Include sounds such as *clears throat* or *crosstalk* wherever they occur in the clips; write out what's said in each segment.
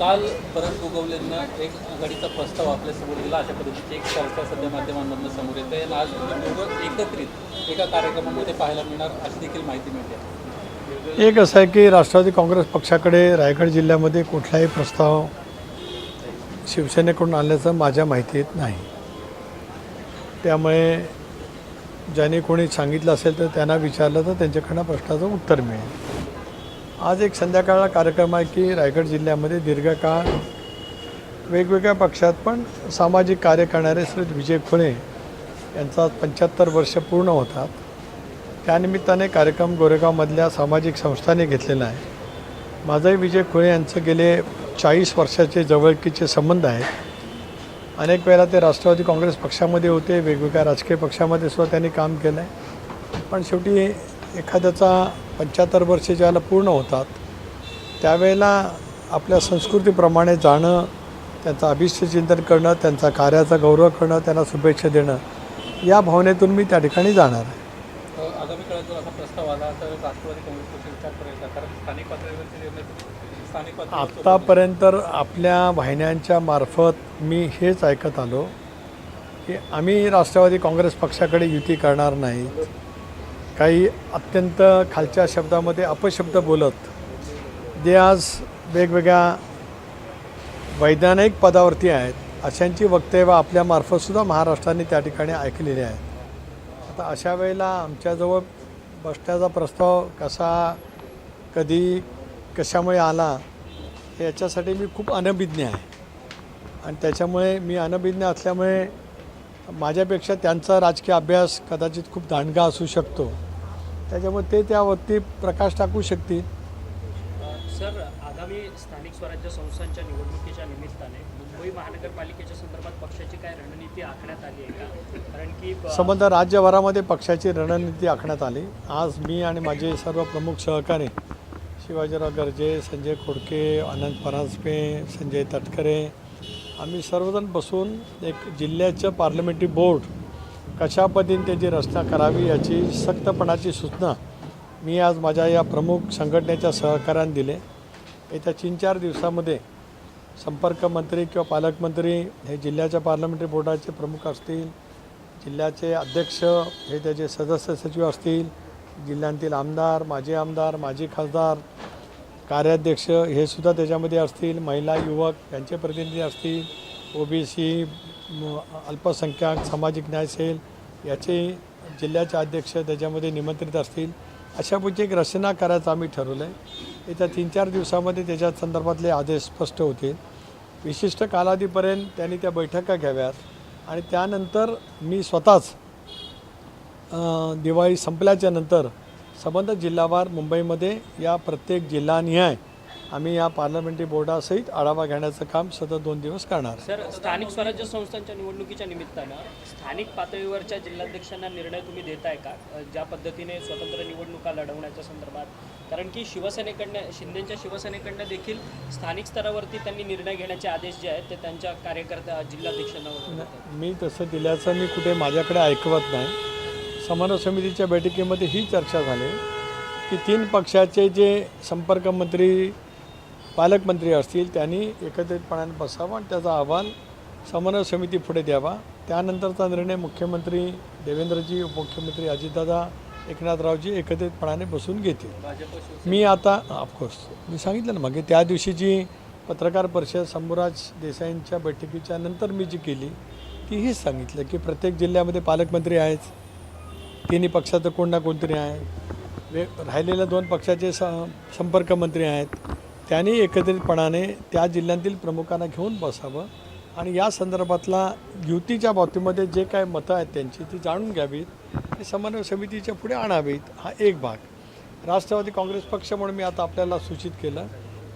काल परत गोगवलेंना एक आघाडीचा प्रस्ताव आपल्यासमोर दिला अशा पद्धतीची एक चर्चा सध्या माध्यमांमधून समोर येते. आणि आज दोघं एकत्रित एका कार्यक्रमामध्ये पाहायला मिळणार अशी देखील माहिती मिळते. एक असं आहे की राष्ट्रवादी काँग्रेस पक्षाकडे रायगड जिल्ह्यामध्ये कुठलाही प्रस्ताव शिवसेनेकडून आणल्याचं माझ्या माहितीत नाही. त्यामुळे ज्याने कोणी सांगितलं असेल तर त्यांना विचारलं तर त्यांच्याकडनं प्रश्नाचं उत्तर मिळेल. आज एक संध्याकाळला कार्यक्रम आहे की रायगड जिल्ह्यामध्ये दीर्घकाळ वेगवेगळ्या पक्षात पण सामाजिक कार्य करणारे श्री विजय खुणे यांचा पंच्याहत्तर वर्ष पूर्ण होतात. त्यानिमित्ताने कार्यक्रम गोरेगावमधल्या सामाजिक संस्थांनी घेतलेला आहे. माझाही विजय खुळे यांचं गेले चाळीस वर्षाचे जवळकीचे संबंध आहेत. अनेक वेळा ते राष्ट्रवादी काँग्रेस पक्षामध्ये होते वेगवेगळ्या राजकीय पक्षामध्ये सुद्धा त्यांनी काम केलं आहे पण शेवटी एखाद्याचा पंच्याहत्तर वर्ष ज्यावेळेला पूर्ण होतात त्यावेळेला आपल्या संस्कृतीप्रमाणे जाणं त्यांचं अभिष्टचिंतन करणं त्यांचा कार्याचा गौरव करणं त्यांना शुभेच्छा देणं या भावनेतून मी त्या ठिकाणी जाणार आहे. अ, आगामी काळात जर असा प्रस्ताव आला तर राष्ट्रवादी काँग्रेस पक्ष विचार करेल? का कारण स्थानिक पातळीवरचे निर्णय तुम्ही स्थानिक पातळीवर आत्तापर्यंत आपल्या वाहिन्यांच्या मार्फत मी हेच ऐकत आलो की आम्ही राष्ट्रवादी काँग्रेस पक्षाकडे युती करणार नाही. काही अत्यंत खालच्या शब्दामध्ये अपशब्द बोलत जे आज वेगवेगळ्या वैज्ञानिक पदावरती आहेत. अशांची वक्तव्य आपल्यामार्फतसुद्धा महाराष्ट्राने त्या ठिकाणी ऐकलेली आहेत. आता अशा वेळेला आमच्याजवळ बसण्याचा प्रस्ताव कसा कधी कशामुळे आला याच्यासाठी मी खूप अनभिज्ञ आहे. आणि त्याच्यामुळे मी अनभिज्ञ असल्यामुळे माझ्यापेक्षा त्यांचा राजकीय अभ्यास कदाचित खूप दांडगा असू शकतो. त्याच्यामुळे ते त्यावरती प्रकाश टाकू शकतील. सर आगामी स्थानिक स्वराज्य संस्थांच्या निवडणुकीच्या निमित्ताने मुंबई महानगरपालिकेच्या संदर्भात पक्षाची काय रणनीती आखण्यात आली आहे का? कारण की संबंध राज्यभरामध्ये पक्षाची रणनीती आखण्यात आली. आज मी आणि माझे सर्व प्रमुख सहकारी शिवाजीराव गर्जे संजय खोडके अनंत परांजपे संजय तटकरे आम्ही सर्वजण बसून एक जिल्ह्याचं पार्लमेंटरी बोर्ड कशा पद्धतीने त्याची रचना करावी याची सक्तपणाची सूचना मी आज माझ्या या प्रमुख संघटनेच्या सहकार्याने दिले. येत्या तीन चार दिवसामध्ये संपर्क मंत्री किंवा पालकमंत्री हे जिल्ह्याच्या पार्लमेंटरी बोर्डाचे प्रमुख असतील जिल्ह्याचे अध्यक्ष हे त्याचे सदस्य सचिव असतील जिल्ह्यांतील आमदार माजी आमदार माजी खासदार कार्याध्यक्ष हे सुद्धा त्याच्यामध्ये असतील महिला युवक यांचे प्रतिनिधी असतील ओबीसी अल्पसंख्याक सामाजिक न्याय सेल याचे जिल्ह्याचे अध्यक्ष त्याच्यामध्ये निमंत्रित असतील. अशापैकी एक रचना करायचं आम्ही ठरवलं आहे येत्या तीन चार दिवसामध्ये त्याच्या संदर्भातले आदेश स्पष्ट होतील. विशिष्ट कालावधीपर्यंत त्यांनी त्या बैठका घ्याव्यात आणि त्यानंतर मी स्वतःच दिवाळी संपल्याच्या नंतर संबंधित जिल्हावार मुंबईमध्ये या प्रत्येक जिल्हानिहाय आम्ही या पार्लमेंटरी बोर्डासहित आढावा घेण्याचं काम सतत दोन दिवस करणार आहे. सर स्थानिक स्वराज्य संस्थांच्या निवडणुकीच्या निमित्तानं स्थानिक पातळीवरच्या जिल्हाध्यक्षांना निर्णय तुम्ही देताय का अ, ज्या पद्धतीने स्वतंत्र निवडणुका लढवण्याच्या संदर्भात कारण की शिवसेनेकडनं शिंदेच्या शिवसेनेकडनं देखील स्थानिक स्तरावरती त्यांनी निर्णय घेण्याचे आदेश जे आहेत ते त्यांच्या कार्यकर्त्या जिल्हाध्यक्षांना. मी तसं दिल्याचं मी कुठे माझ्याकडे ऐकवत नाही समन्वय समितीच्या बैठकीमध्ये ही चर्चा झाली की तीन पक्षाचे जे संपर्क मंत्री पालकमंत्री असतील त्यांनी एकत्रितपणाने बसावं आणि त्याचा अहवाल समन्वय समिती पुढे द्यावा. त्यानंतरचा निर्णय मुख्यमंत्री देवेंद्रजी उपमुख्यमंत्री अजितदादा एकनाथरावजी एकत्रितपणाने बसून घेतील. मी आता ऑफकोर्स मी सांगितलं ना मागे त्या दिवशी जी पत्रकार परिषद शंभूराज देसाईंच्या बैठकीच्या नंतर मी जी केली ती हीच सांगितलं की प्रत्येक जिल्ह्यामध्ये पालकमंत्री आहेच तिन्ही पक्षाचं कोण ना कोणतरी आहे. वे राहिलेल्या दोन पक्षाचे स संपर्क मंत्री आहेत. त्यांनी एकत्रितपणाने त्या जिल्ह्यांतील प्रमुखांना घेऊन बसावं आणि या संदर्भातला युतीच्या बाबतीमध्ये जे काय मतं आहेत त्यांची ती जाणून घ्यावीत ते समन्वय समितीच्या पुढे आणावीत हा एक भाग. राष्ट्रवादी काँग्रेस पक्ष म्हणून मी आता आपल्याला सूचित केलं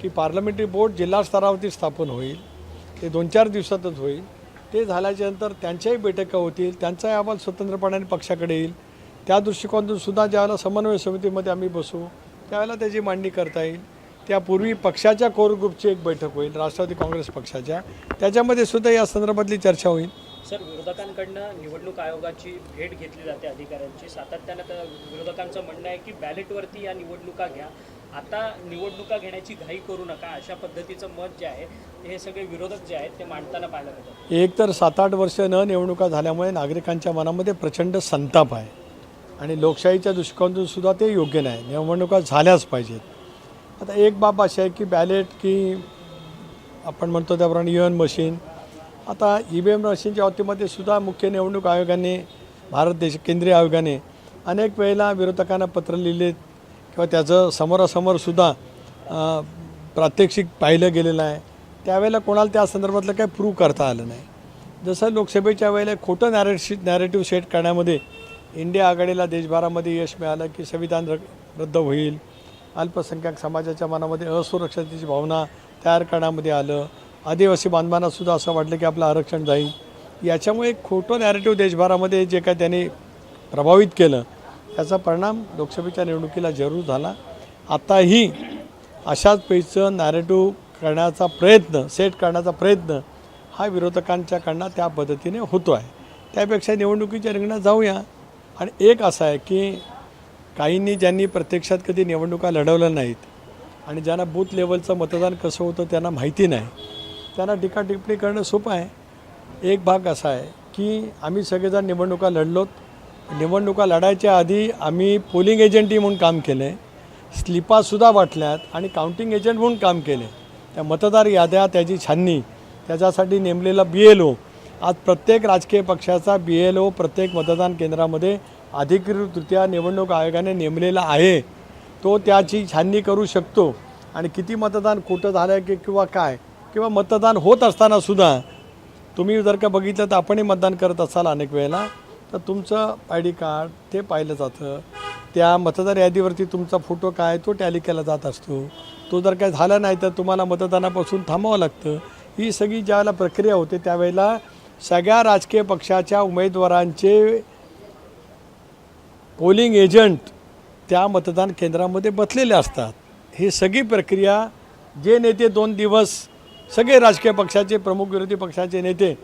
की पार्लमेंटरी बोर्ड जिल्हा स्तरावरती स्थापन होईल ते दोन चार दिवसातच होईल. ते झाल्याच्यानंतर त्यांच्याही बैठका होतील त्यांचाही अहवाल स्वतंत्रपणाने पक्षाकडे येईल. त्या दृष्टिकोनातून सुद्धा ज्यावेळेला समन्वय समितीमध्ये आम्ही बसू त्यावेळेला त्याची मांडणी करता येईल. त्यापूर्वी पक्षाच्या कोर ग्रुपची एक बैठक होईल राष्ट्रवादी काँग्रेस पक्षाच्या. त्याच्यामध्ये सुद्धा या संदर्भातली चर्चा होईल. सर विरोधकांकडनं निवडणूक आयोगाची भेट घेतली जाते अधिकाऱ्यांची. सातत्यानं त्या विरोधकांचं म्हणणं आहे की बॅलेटवरती या निवडणुका घ्या. आता निवडणुका घेण्याची घाई करू नका अशा पद्धतीचं मत जे आहे हे सगळे विरोधक जे आहेत ते मांडताना पाहायला मिळतात. एक तर सात आठ वर्ष न निवडणुका झाल्यामुळे नागरिकांच्या मनामध्ये प्रचंड संताप आहे. आणि लोकशाहीच्या दृष्टिकोनातून सुद्धा ते योग्य नाही. निवडणुका झाल्याच पाहिजेत. आता एक बाब अशी आहे की बॅलेट की आपण म्हणतो त्याप्रमाणे यू एन मशीन आता ई व्ही एम मशीनच्या बाबतीमध्ये सुद्धा मुख्य निवडणूक आयोगाने भारत देश केंद्रीय आयोगाने अनेक वेळेला विरोधकांना पत्र लिहिलेत किंवा त्याचं समोरासमोरसुद्धा प्रात्यक्षिक पाहिलं गेलेलं आहे. त्यावेळेला कोणाला त्या संदर्भातलं काही प्रूव्ह करता आलं नाही. जसं लोकसभेच्या वेळेला खोटं नॅरेटिव्ह नॅरेटिव्ह सेट करण्यामध्ये इंडिया आघाडीला देशभरामध्ये यश मिळालं की संविधान र रद्द होईल. अल्पसंख्याक समाजाच्या मनामध्ये असुरक्षतेची भावना तयार करण्यामध्ये आलं. आदिवासी बांधवांनासुद्धा असं वाटलं की आपलं आरक्षण जाईल. याच्यामुळे एक खोटं नॅरेटिव्ह देशभरामध्ये जे काय त्यांनी प्रभावित केलं त्याचा परिणाम लोकसभेच्या निवडणुकीला जरूर झाला. आताही अशाच पैचं नॅरेटिव्ह करण्याचा प्रयत्न सेट करण्याचा प्रयत्न हा विरोधकांच्याकडनं त्या पद्धतीने होतो आहे त्यापेक्षा निवडणुकीच्या रिंगणात जाऊया. आणि एक असं आहे की काहींनी ज्यांनी प्रत्यक्षात कधी निवडणुका लढवल्या नाहीत आणि ज्यांना बूथ लेवलचं मतदान कसं होतं त्यांना माहिती नाही त्यांना टीका टिप्पणी करणं सोपं आहे. एक भाग असा आहे की आम्ही सगळेजण निवडणुका लढलोत. निवडणुका लढायच्या आधी आम्ही पोलिंग एजंटी म्हणून काम केलं आहे स्लिपासुद्धा वाटल्यात आणि काउंटिंग एजंट म्हणून काम केले. त्या मतदार याद्या त्याची छाननी त्याच्यासाठी नेमलेला बी एल ओ आज प्रत्येक राजकीय पक्षाचा बी एल ओ प्रत्येक मतदान केंद्रामध्ये अधिकृतरित्या निवडणूक आयोगाने नेमलेला आहे. तो त्याची छाननी करू शकतो. आणि किती मतदान खोटं झालं आहे की किंवा काय? किंवा मतदान होत असताना सुद्धा तुम्ही जर का बघितलं तर आपणही मतदान करत असाल अनेक वेळेला. तर तुमचं आय डी कार्ड ते पाहिलं जातं. त्या मतदार यादीवरती तुमचा फोटो काय? तो टॅली केला जात असतो. तो जर काय झाला नाही तर तुम्हाला मतदानापासून थांबावं लागतं. ही सगळी ज्यावेळेला प्रक्रिया होते त्यावेळेला सगळ्या राजकीय पक्षाच्या उमेदवारांचे पोलिंग एजंट त्या मतदान केंद्रामध्ये बसलेले असतात. ही सगळी प्रक्रिया जे नेते दोन दिवस सगळे राजकीय पक्षाचे प्रमुख विरोधी पक्षाचे नेते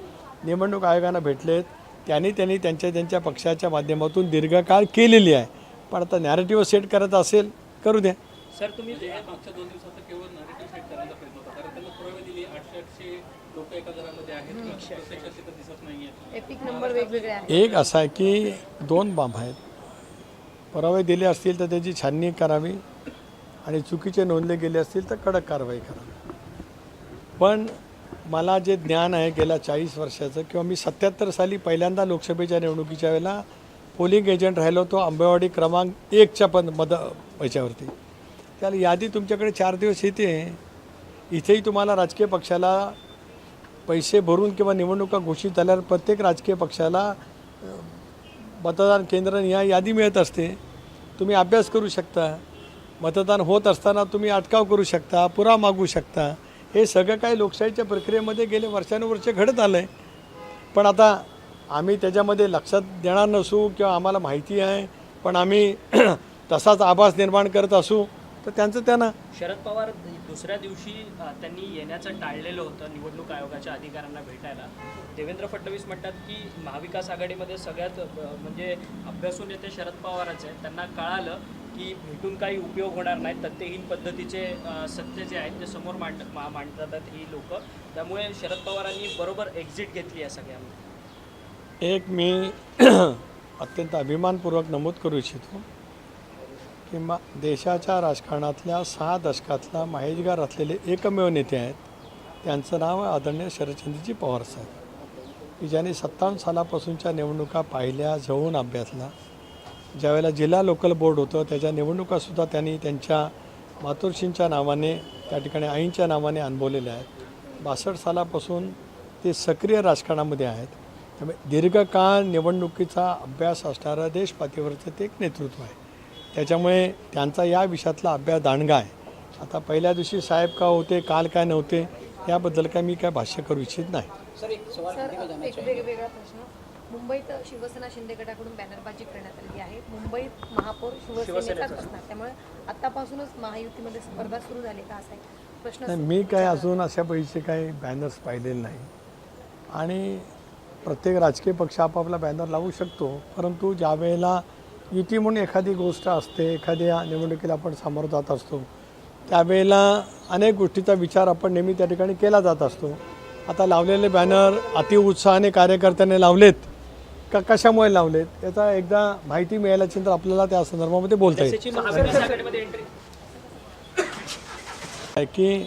निवडणूक आयोगाला भेटलेत. त्यांनी त्यांनी त्यांच्या त्यांच्या पक्षाच्या माध्यमातून दीर्घकाळ केलेली आहे. पण आता नॅरेटिव्ह सेट करत असेल करू द्या. सर तुम्ही मागच्या दोन दिवसात केवळ नॅरेटिव्ह सेट करण्याचा प्रयत्न होता कारण त्यांना पुरावे दिले आठशे आठशे एका असा आहे की दोन बाब आहेत. पुरावे दिले असतील तर त्याची छाननी करावी आणि चुकीचे नोंदले गेले असतील तर कडक कारवाई करावी. पण मला जे ज्ञान आहे गेल्या चाळीस वर्षाचं किंवा मी सत्याहत्तर साली पहिल्यांदा लोकसभेच्या निवडणुकीच्या वेळेला पोलिंग एजंट राहिलो होतो आंबेवाडी क्रमांक एकच्या पण मद याच्यावरती. त्याला यादी तुमच्याकडे चार दिवस येते. इथेही तुम्हाला राजकीय पक्षाला पैसे भरून किंवा निवडणुका घोषित झाल्यावर प्रत्येक राजकीय पक्षाला मतदान केंद्र या यादी मिळत असते. तुम्ही अभ्यास करू शकता. मतदान होत असताना तुम्ही अटकाव करू शकता पुरा मागू शकता. हे सगळं काही लोकशाहीच्या प्रक्रियेमध्ये गेले वर्षानुवर्ष घडत आलं आहे पण आता आम्ही त्याच्यामध्ये लक्षात देणार नसू किंवा आम्हाला माहिती आहे पण आम्ही *clears throat* तसाच आभास निर्माण करत असू. तर त्यांचं त्यांना शरद पवार दुसऱ्या दिवशी त्यांनी येण्याचं टाळलेलं होतं निवडणूक आयोगाच्या अधिकाऱ्यांना भेटायला. देवेंद्र फडणवीस म्हणतात की महाविकास आघाडीमध्ये सगळ्यात म्हणजे अभ्यासू नेते शरद पवारच आहेत. त्यांना कळालं की भेटून काही उपयोग होणार नाही तथ्यहीन पद्धतीचे सत्य जे आहेत ते समोर मांड मा- मांडतात ही लोक. त्यामुळे शरद पवारांनी बरोबर एक्झिट घेतली आहे सगळ्यामध्ये एक मी अत्यंत अभिमानपूर्वक नमूद करू इच्छितो. किंवा देशाच्या राजकारणातल्या सहा दशकातला माहितगार असलेले एकमेव नेते आहेत. त्यांचं नाव आदरणीय शरदचंद्रजी पवार साहेब. की ज्यांनी सत्तावन्न सालापासूनच्या निवडणुका पाहिल्या जवळून अभ्यासला ज्यावेळेला जिल्हा लोकल बोर्ड होतं त्याच्या निवडणुकासुद्धा त्यांनी त्यांच्या मातोश्रींच्या नावाने त्या ठिकाणी आईंच्या नावाने अनुभवलेल्या आहेत. बासष्ट सालापासून ते सक्रिय राजकारणामध्ये आहेत. त्यामुळे दीर्घकाळ निवडणुकीचा अभ्यास असणारं देशपातीवरचं ते एक नेतृत्व आहे. त्याच्यामुळे त्यांचा या विषयातला अभ्यास दांडगा आहे. आता पहिल्या दिवशी साहेब का होते काल काय नव्हते याबद्दल काय मी काय भाष्य करू इच्छित नाही. सर एक वेगवेगळा प्रश्न. मुंबईत शिवसेना शिंदे गटाकडून बॅनरबाजी करण्यात आलेली आहे. मुंबईत महापौर शिवसेनेचाच असणार. त्यामुळे आतापासूनच महायुतीमध्ये स्पर्धा सुरू झाली का असा प्रश्न नाही मी काय अजून अशा पैसे काही बॅनर्स पाहिलेले नाही. आणि प्रत्येक राजकीय पक्ष आपापला बॅनर लावू शकतो. परंतु ज्या वेळेला युती म्हणून एखादी गोष्ट असते एखाद्या निवडणुकीला आपण सामोरं जात असतो त्यावेळेला अनेक गोष्टीचा विचार आपण नेहमी त्या ठिकाणी केला जात असतो. आता लावलेले बॅनर अतिउत्साहाने कार्यकर्त्यांनी लावलेत का कशामुळे लावलेत याचा एकदा माहिती मिळाल्याच्या नंतर आपल्याला त्या संदर्भामध्ये बोलता येईल. की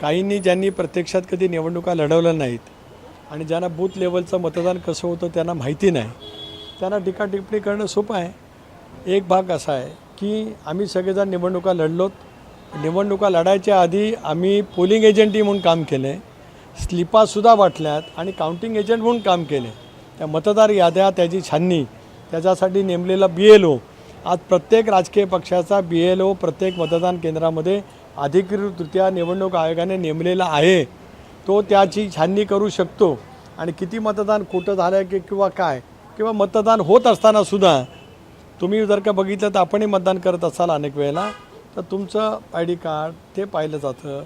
काहींनी ज्यांनी प्रत्यक्षात कधी निवडणुका लढवल्या नाहीत आणि ज्यांना बूथ लेवलचं मतदान कसं होतं त्यांना माहिती नाही त्यांना टीका टिप्पणी करणं सोपं आहे. एक भाग असा आहे की आम्ही सगळेजण निवडणुका लढलोत. निवडणुका लढायच्या आधी आम्ही पोलिंग एजंटी म्हणून काम केले. स्लिपासुद्धा वाटल्यात आणि काउंटिंग एजंट म्हणून काम केले. त्या मतदार याद्या त्याची छाननी त्याच्यासाठी नेमलेला बी एल ओ आज प्रत्येक राजकीय पक्षाचा बी एल ओ प्रत्येक मतदान केंद्रामध्ये अधिकृतरित्या निवडणूक आयोगाने नेमलेला आहे. तो त्याची छाननी करू शकतो. आणि किती मतदान खोटं झालं की किंवा काय किंवा मतदान होत असताना सुद्धा तुम्ही जर का बघितलं तर आपणही मतदान करत असाल अनेक वेळेला तर तुमचं आय डी कार्ड ते पाहिलं जातं.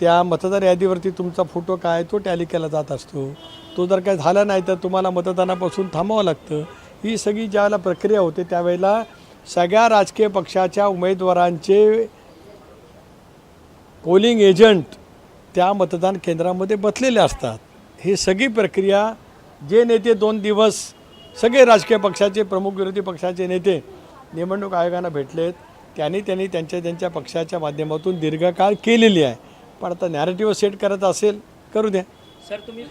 त्या मतदार यादीवरती तुमचा फोटो काय तो टॅली केला जात असतो. तो जर काय झाला नाही तर तुम्हाला मतदानापासून थांबावं लागतं. ही सगळी ज्यावेळेला प्रक्रिया होते त्यावेळेला सगळ्या राजकीय पक्षाच्या उमेदवारांचे पोलिंग एजंट त्या मतदान केंद्रामध्ये बसलेले असतात. ही सगळी प्रक्रिया जे नेते दोन दिवस सगळे राजकीय पक्षाचे प्रमुख विरोधी पक्षाचे नेते निवडणूक आयोगानं आहेत त्यांनी त्यांनी त्यांच्या त्यांच्या पक्षाच्या माध्यमातून दीर्घकाळ केलेली आहे. पण आता नॅरेटिव्ह सेट करत असेल करू द्या. सर तुम्ही